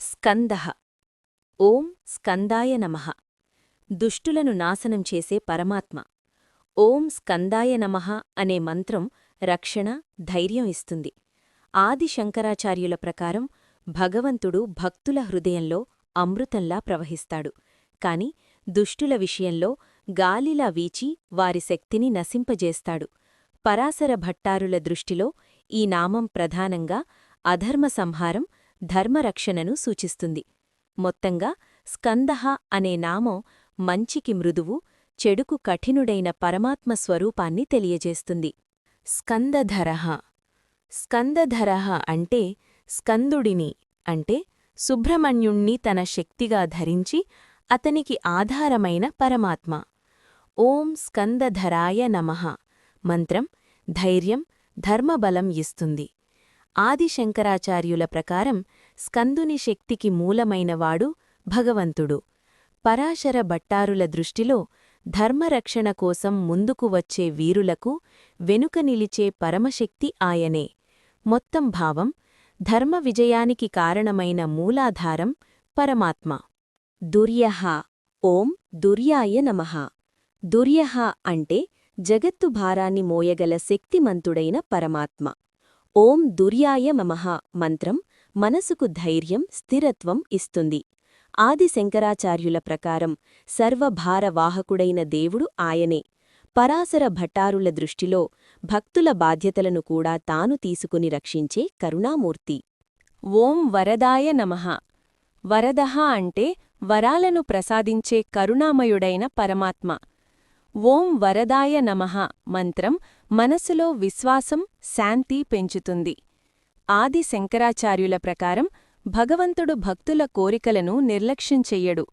స్కందః. ఓం స్కందాయ నమః. దుష్టులను నాశనం చేసే పరమాత్మ. ఓం స్కందాయ నమః అనే మంత్రం రక్షణ ధైర్యం ఇస్తుంది. ఆది శంకరాచార్యుల ప్రకారం భగవంతుడు భక్తుల హృదయంలో అమృతంలా ప్రవహిస్తాడు. కాని దుష్టుల విషయంలో గాలిలా వీచి వారి శక్తిని నశింపజేస్తాడు. పరాశర భట్టారుల దృష్టిలో ఈ నామం ప్రధానంగా అధర్మ సంహారం ధర్మరక్షణను సూచిస్తుంది. మొత్తంగా స్కందహ అనే నామం మంచికి మృదువు చెడుకు కఠినుడైన పరమాత్మ స్వరూపాన్ని తెలియజేస్తుంది. స్కందధరః. స్కందధరః అంటే స్కందుడిని అంటే సుబ్రహ్మణ్యుణ్ణి తన శక్తిగా ధరించి అతనికి ఆధారమైన పరమాత్మ. ఓం స్కందధరాయ నమః. మంత్రం ధైర్యం ధర్మబలం ఇస్తుంది. ఆదిశంకరాచార్యుల ప్రకారం స్కందుని శక్తికి మూలమైనవాడు భగవంతుడు. పరాశర భట్టారుల దృష్టిలో ధర్మరక్షణ కోసం ముందుకు వచ్చే వీరులకు వెనుక నిలిచే పరమశక్తి ఆయనే. మొత్తం భావం ధర్మ విజయానికి కారణమైన మూలాధారం పరమాత్మ. దుర్యః ఓం దుర్యాయ నమః. దుర్యః అంటే జగత్తు భారాన్ని మోయగల శక్తిమంతుడైన పరమాత్మ. ఓం దుర్యాయ మమః మంత్రం మనసుకు ధైర్యం స్థిరత్వం ఇస్తుంది. ఆది శంకరాచార్యుల ప్రకారం సర్వభారవాహకుడైన దేవుడు ఆయనే. పరాశర భట్టారుల దృష్టిలో భక్తుల బాధ్యతలను కూడా తాను తీసుకుని రక్షించే కరుణామూర్తి. ఓం వరదాయ నమః. వరదః అంటే వరాలను ప్రసాదించే కరుణామయుడైన పరమాత్మ. ఓం వరదాయ నమః మంత్రం మనసులో విశ్వాసం శాంతి పెంచుతుంది. ఆది శంకరాచార్యుల ప్రకారం భగవంతుడు భక్తుల కోరికలను నిర్లక్ష్యం చెయ్యడు.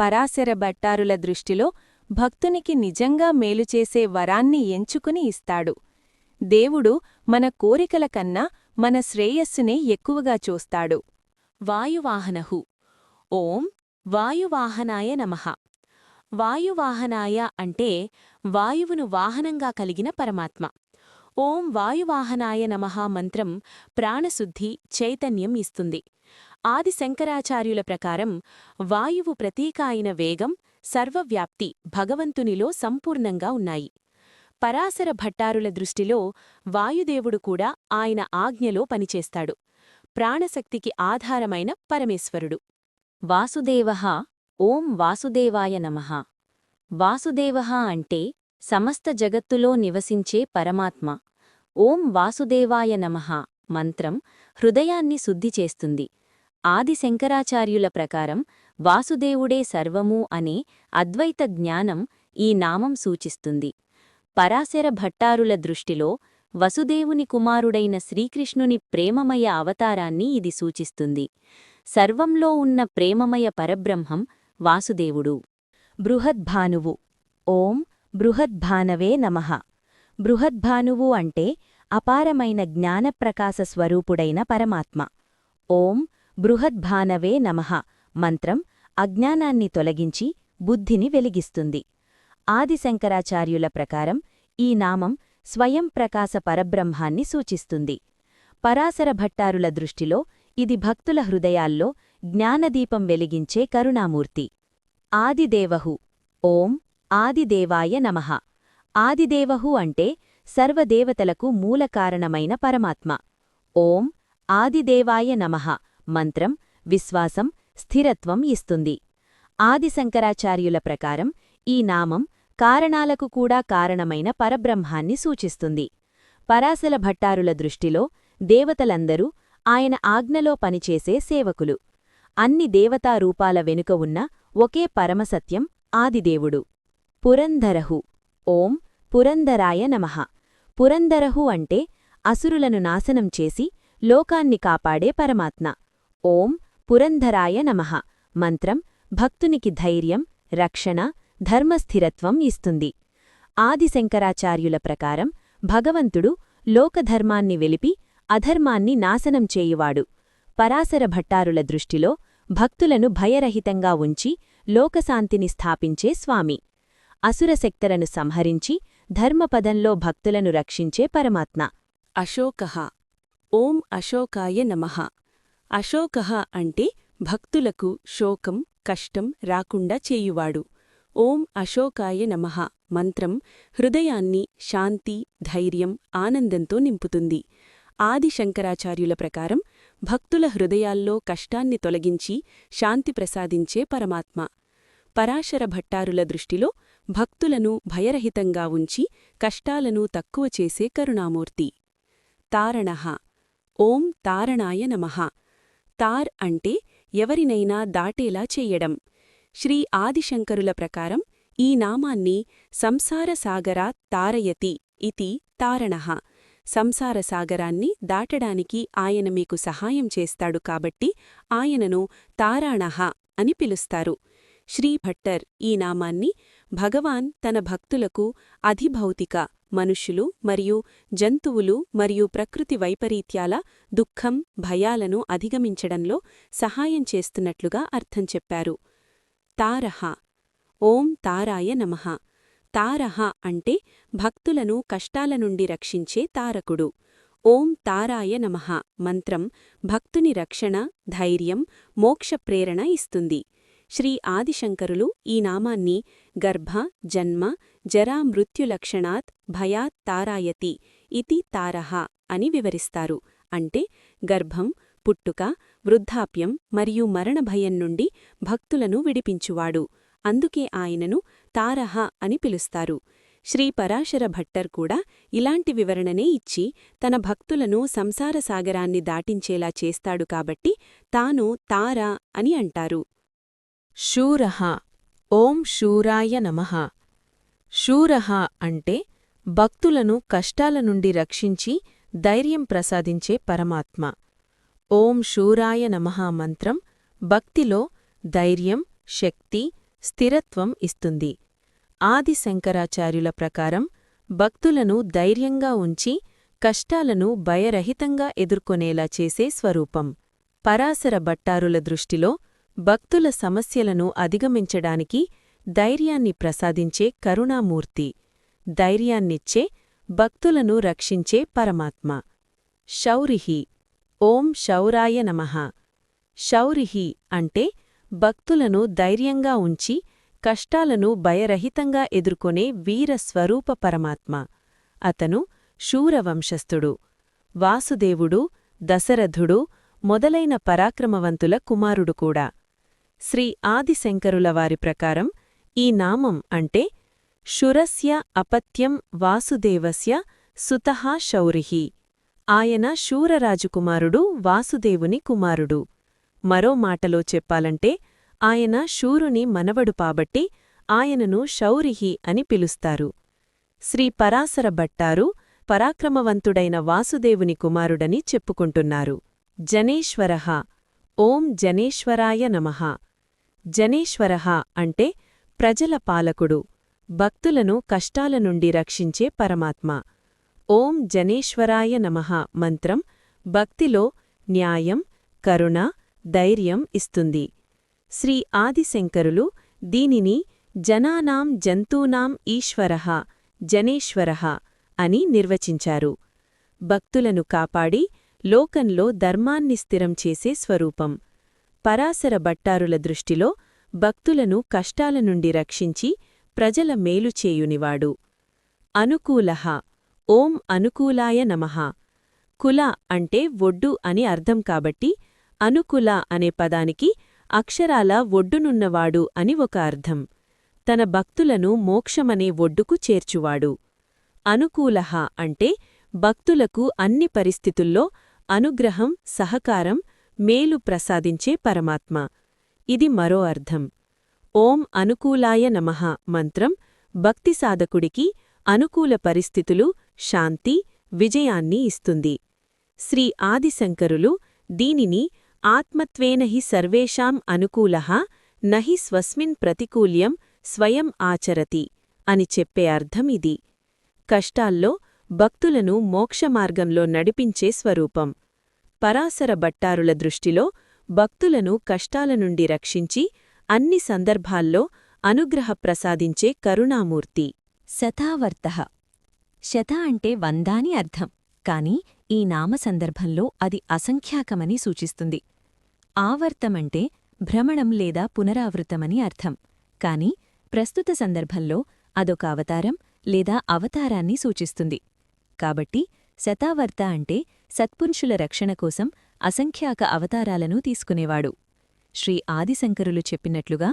పరాశర భట్టారుల దృష్టిలో భక్తునికి నిజంగా మేలుచేసే వరాన్ని ఎంచుకుని ఇస్తాడు. దేవుడు మన కోరికల కన్నా మన శ్రేయస్సునే ఎక్కువగా చూస్తాడు. వాయువాహనహు. ఓం వాయువాహనాయ నమః. వాయువాహనాయ అంటే వాయువును వాహనంగా కలిగిన పరమాత్మ. ఓం వాయువాహనాయ నమః మంత్రం ప్రాణశుద్ధి చైతన్యం ఇస్తుంది. ఆది శంకరాచార్యుల ప్రకారం వాయువు ప్రతీక అయిన వేగం సర్వవ్యాప్తి భగవంతునిలో సంపూర్ణంగా ఉన్నాయి. పరాశర భట్టారుల దృష్టిలో వాయుదేవుడు కూడా ఆయన ఆజ్ఞలో పనిచేస్తాడు. ప్రాణశక్తికి ఆధారమైన పరమేశ్వరుడు. వాసుదేవః ఓం వాసుదేవాయ నమః. వాసుదేవః అంటే సమస్త జగత్తులో నివసించే పరమాత్మ. ఓం వాసుదేవాయ నమః మంత్రం హృదయాన్ని శుద్ధి చేస్తుంది. ఆది శంకరాచార్యుల ప్రకారం వాసుదేవుడే సర్వమూ అనే అద్వైత జ్ఞానం ఈ నామం సూచిస్తుంది. పరాశర భట్టారుల దృష్టిలో వసుదేవుని కుమారుడైన శ్రీకృష్ణుని ప్రేమమయ అవతారాన్ని ఇది సూచిస్తుంది. సర్వంలో ఉన్న ప్రేమమయ పరబ్రహ్మం వాసుదేవుడు. బృహద్భానువు. ఓం బృహద్భానవే నమః. బృహద్భానువు అంటే అపారమైన జ్ఞానప్రకాశ స్వరూపుడైన పరమాత్మ. ఓం బృహద్భానవే నమః. మంత్రం అజ్ఞానాన్ని తొలగించి బుద్ధిని వెలిగిస్తుంది. ఆదిశంకరాచార్యుల ప్రకారం ఈ నామం స్వయం ప్రకాశ పరబ్రహ్మాన్ని సూచిస్తుంది. పరాశర భట్టారుల దృష్టిలో ఇది భక్తుల హృదయాల్లో జ్ఞానదీపం వెలిగించే కరుణామూర్తి. ఆదిదేవహు. ఓం ఆదిదేవాయ నమః. ఆదిదేవహు అంటే సర్వదేవతలకు మూలకారణమైన పరమాత్మ. ఓం ఆదిదేవాయ నమః. మంత్రం విశ్వాసం స్థిరత్వం ఇస్తుంది. ఆదిశంకరాచార్యుల ప్రకారం ఈ నామం కారణాలకు కూడా కారణమైన పరబ్రహ్మాన్ని సూచిస్తుంది. పరాశల భట్టారుల దృష్టిలో దేవతలందరూ ఆయన ఆజ్ఞలో పనిచేసే సేవకులు. అన్ని దేవతారూపాల వెనుక ఉన్న ఒకే పరమసత్యం ఆదిదేవుడు. పురంధరహు. ఓం పురంధరాయ నమః. పురంధరహు అంటే అసురులను నాశనం చేసి లోకాన్ని కాపాడే పరమాత్మ. ఓం పురంధరాయ నమః. మంత్రం భక్తునికి ధైర్యం రక్షణ ధర్మస్థిరత్వం ఇస్తుంది. ఆదిశంకరాచార్యుల ప్రకారం భగవంతుడు లోకధర్మాన్ని వెలిపి అధర్మాన్ని నాశనం చేయువాడు. పరాశర భట్టారుల దృష్టిలో భక్తులను భయరహితంగా ఉంచి లోకశాంతిని స్థాపించే స్వామి. అసురశక్తలను సంహరించి ధర్మపదంలో భక్తులను రక్షించే పరమాత్మ. అశోకః. ఓం అశోకాయ నమః. అశోకః అంటే భక్తులకు శోకం కష్టం రాకుండా చేయువాడు. ఓం అశోకాయ నమః. మంత్రం హృదయాన్ని శాంతి ధైర్యం ఆనందంతో నింపుతుంది. ఆది శంకరాచార్యుల ప్రకారం భక్తుల హృదయాల్లో కష్టాన్ని తొలగించి శాంతి ప్రసాదించే పరమాత్మ. పరాశర భట్టారుల దృష్టిలో భక్తులను భయరహితంగా ఉంచి కష్టాలను తక్కువ చేసే కరుణామూర్తి. తారణః. ఓం తారణాయ నమః. తార్ అంటే ఎవరినైనా దాటేలా చెయ్యడం శ్రీ ఆదిశంకరుల ప్రకారం ఈ నామాన్ని సంసారసాగరా తారయతి ఇతి తారణః. సంసార సాగరాన్ని దాటడానికి ఆయన మీకు సహాయం చేస్తాడు కాబట్టి ఆయనను తారాణహ అని పిలుస్తారు. శ్రీ భట్టర్ ఈ నామాన్ని భగవాన్ తన భక్తులకు అధిభౌతిక మనుష్యులు మరియు జంతువులు మరియు ప్రకృతి వైపరీత్యాల దుఃఖం భయాలను అధిగమించడంలో సహాయం చేస్తున్నట్లుగా అర్థం చెప్పారు. తారహ. ఓం తారాయ నమః. తారహ అంటే భక్తులను కష్టాల నుండి రక్షించే తారకుడు. ఓం తారాయ నమః. మంత్రం భక్తుని రక్షణ ధైర్యం మోక్ష ప్రేరణ ఇస్తుంది. శ్రీ ఆదిశంకరులు ఈ నామాన్ని గర్భ జన్మ జరా మృత్యులక్షణాత్ భయాత్ తారాయతి ఇతి తారహ అని వివరిస్తారు. అంటే గర్భం పుట్టుక వృద్ధాప్యం మరియు మరణ భయం నుండి భక్తులను విడిపించువాడు. అందుకే ఆయనను తారహ అని పిలుస్తారు. శ్రీ పరాశర భట్టర్ కూడా ఇలాంటి వివరణనే ఇచ్చి తన భక్తులను సంసార సాగరాన్ని దాటించేలా చేస్తాడు కాబట్టి తాను తార అని అంటారు. శూరహ ఓం శూరాయ నమః. శూరహ అంటే భక్తులను కష్టాల నుండి రక్షించి ధైర్యం ప్రసాదించే పరమాత్మ. ఓం శూరాయ నమః మంత్రం భక్తిలో ధైర్యం శక్తి స్థిరత్వం ఇస్తుంది. ఆది శంకరాచార్యుల ప్రకారం భక్తులను ధైర్యంగా ఉంచి కష్టాలను భయరహితంగా ఎదుర్కొనేలా చేసే స్వరూపం. పరాశర భట్టారుల దృష్టిలో భక్తుల సమస్యలను అధిగమించడానికి ధైర్యాన్ని ప్రసాదించే కరుణామూర్తి ధైర్యాన్నిచ్చే భక్తులను రక్షించే పరమాత్మ. శౌరిహి ఓం శౌరాయ నమః. శౌరిహి అంటే భక్తులను ధైర్యంగా ఉంచి కష్టాలను భయరహితంగా ఎదుర్కొనే వీర స్వరూప పరమాత్మ. అతను శూరవంశస్థుడు వాసుదేవుడు దశరథుడు మొదలైన పరాక్రమవంతుల కుమారుడు కూడా. శ్రీ ఆదిశంకరుల వారి ప్రకారం ఈ నామం అంటే శురస్య అపత్యం వాసుదేవస్య సుతహా శౌరిహి. ఆయన శూరరాజుకుమారుడు వాసుదేవుని కుమారుడు. మరో మాటలో చెప్పాలంటే ఆయన శూరుని మనవడు పాబట్టి ఆయనను శౌరిహి అని పిలుస్తారు. శ్రీ పరాశర భట్టారు పరాక్రమవంతుడైన వాసుదేవుని కుమారుడని చెప్పుకుంటున్నారు. జనేశ్వరః. ఓం జనేశ్వరాయ నమః. జనేశ్వరః అంటే ప్రజల పాలకుడు భక్తులను కష్టాల నుండి రక్షించే పరమాత్మ. ఓం జనేశ్వరాయ నమః మంత్రం భక్తిలో న్యాయం కరుణ ధైర్యం ఇస్తుంది. శ్రీ ఆదిశంకరులు దీనిని జనానాం జంతూనాం ఈశ్వరః జనేశ్వరః అని నిర్వచించారు. భక్తులను కాపాడి లోకంలో ధర్మాన్ని స్థిరం చేసే స్వరూపం. పరాశర భట్టారుల దృష్టిలో భక్తులను కష్టాల నుండి రక్షించి ప్రజల మేలు చేయునివాడు. అనుకూలః ఓం అనుకూలాయ నమః. కుల అంటే ఒడ్డు అని అర్థం కాబట్టి అనుకుల అనే పదానికి అక్షరాల ఒడ్డునున్నవాడు అని ఒక అర్థం. తన భక్తులను మోక్షమనే ఒడ్డుకు చేర్చువాడు. అనుకూలః అంటే భక్తులకు అన్ని పరిస్థితుల్లో అనుగ్రహం సహకారం మేలు ప్రసాదించే పరమాత్మ. ఇది మరో అర్థం. ఓం అనుకూలాయ నమః మంత్రం భక్తి సాధకుడికి అనుకూల పరిస్థితులు శాంతి విజయాన్ని ఇస్తుంది. శ్రీ ఆదిశంకరులు దీనిని ఆత్మత్వేన హి సర్వేషాం అనుకూలః నహి స్వస్మిన్ ప్రతికూల్యం స్వయం ఆచరతి అని చెప్పే అర్థం ఇది. కష్టాల్లో భక్తులను మోక్షమార్గంలో నడిపించే స్వరూపం. పరాసర భట్టారుల దృష్టిలో భక్తులను కష్టాల నుండి రక్షించి అన్ని సందర్భాల్లో అనుగ్రహ ప్రసాదించే కరుణామూర్తి. శతావర్త. శత అంటే వందాని అర్థం. కాని ఈ నామ సందర్భంలో అది అసంఖ్యాకమని సూచిస్తుంది. ఆవర్తమంటే భ్రమణం లేదా పునరావృతమని అర్థం. కాని ప్రస్తుత సందర్భంలో అదొక అవతారం లేదా అవతారాన్ని సూచిస్తుంది. కాబట్టి శతావర్త అంటే సత్పురుషుల రక్షణ కోసం అసంఖ్యాక అవతారాలను తీసుకునేవాడు. శ్రీ ఆదిశంకరులు చెప్పినట్లుగా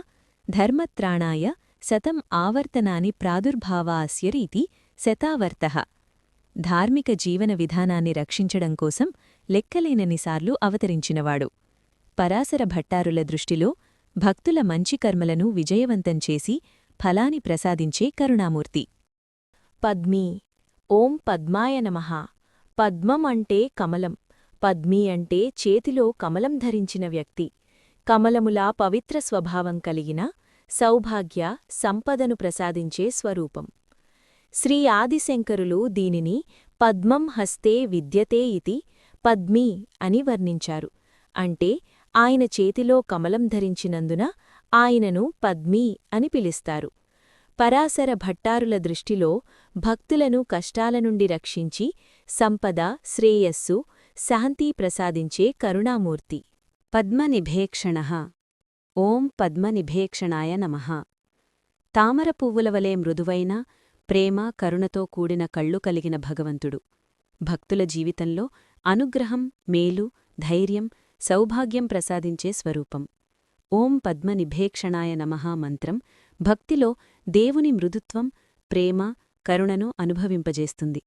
ధర్మత్రాణాయ శతం ఆవర్తనాని ప్రాదుర్భావాస్య రీతి శతావర్తః. ధార్మిక జీవన విధానాన్ని రక్షించడం కోసం లెక్కలేనన్నిసార్లు అవతరించినవాడు. పరాశర భట్టారుల దృష్టిలో భక్తుల మంచి కర్మలను విజయవంతం చేసి ఫలాని ప్రసాదించే కరుణామూర్తి. పద్మీ. ఓం పద్మాయ నమ. పద్మం అంటే కమలం. పద్మీ అంటే చేతిలో కమలం ధరించిన వ్యక్తి. కమలములా పవిత్ర స్వభావం కలిగిన సౌభాగ్య సంపదను ప్రసాదించే స్వరూపం. శ్రీ ఆదిశంకరులు దీనిని పద్మం హస్తే విద్యతే ఇతి పద్మీ అని వర్ణించారు. అంటే ఆయన చేతిలో కమలం ధరించినందున ఆయనను పద్మీ అని పిలుస్తారు. పరాశర భట్టారుల దృష్టిలో భక్తులను కష్టాల నుండి రక్షించి సంపద శ్రేయస్సు శాంతి ప్రసాదించే కరుణామూర్తి. పద్మనిభేక్షణ. ఓం పద్మనిభేక్షణాయ నమః. తామర పువ్వుల వలె మృదువైన ప్రేమ కరుణతో కూడిన కళ్ళు కలిగిన భగవంతుడు. భక్తుల జీవితంలో అనుగ్రహం మేలు ధైర్యం సౌభాగ్యం ప్రసాదించే స్వరూపం. ఓం పద్మనిభేక్షణాయ నమః మంత్రం భక్తిలో దేవుని మృదుత్వం ప్రేమ కరుణను అనుభవింపజేస్తుంది.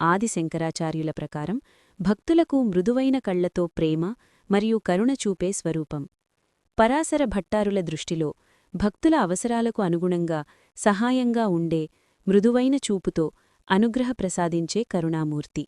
ఆది శంకరాచార్యుల ప్రకారం భక్తులకు మృదువైన కళ్ళతో ప్రేమ మరియు కరుణ చూపే స్వరూపం. పరాసర భట్టారుల దృష్టిలో భక్తుల అవసరాలకు అనుగుణంగా సహాయంగా ఉండే మృదువైన చూపుతో అనుగ్రహ ప్రసాదించే కరుణామూర్తి.